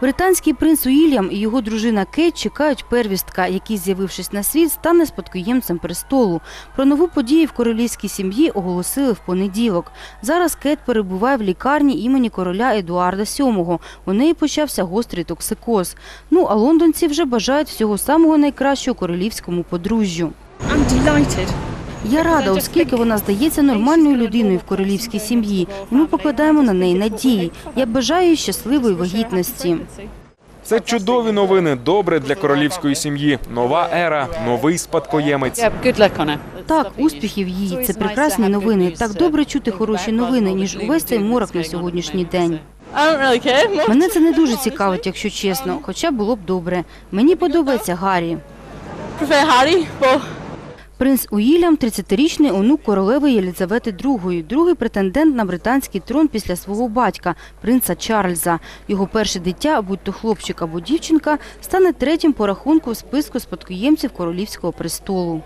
Британський принц Уільям і його дружина Кейт чекають первістка, який, з'явившись на світ, стане спадкоємцем престолу. Про нову подію в королівській сім'ї оголосили в понеділок. Зараз Кейт перебуває в лікарні імені короля Едуарда VII. У неї почався гострий токсикоз. Ну а лондонці вже бажають всього самого найкращого королівському подружжю. I'm delighted. Я рада, оскільки вона здається нормальною людиною в королівській сім'ї, і ми покладаємо на неї надії. Я бажаю їй щасливої вагітності. Це чудові новини, добре для королівської сім'ї. Нова ера, новий спадкоємець. Так, успіхів їй. Це прекрасні новини. Так добре чути хороші новини, ніж увесь цей морок на сьогоднішній день. Мене це не дуже цікавить, якщо чесно, хоча було б добре. Мені подобається Гаррі. Принц Уільям – 30-річний онук королеви Єлізавети II, другий претендент на британський трон після свого батька, принца Чарльза. Його перше дитя, будь то хлопчик або дівчинка, стане третім по рахунку в списку спадкоємців королівського престолу.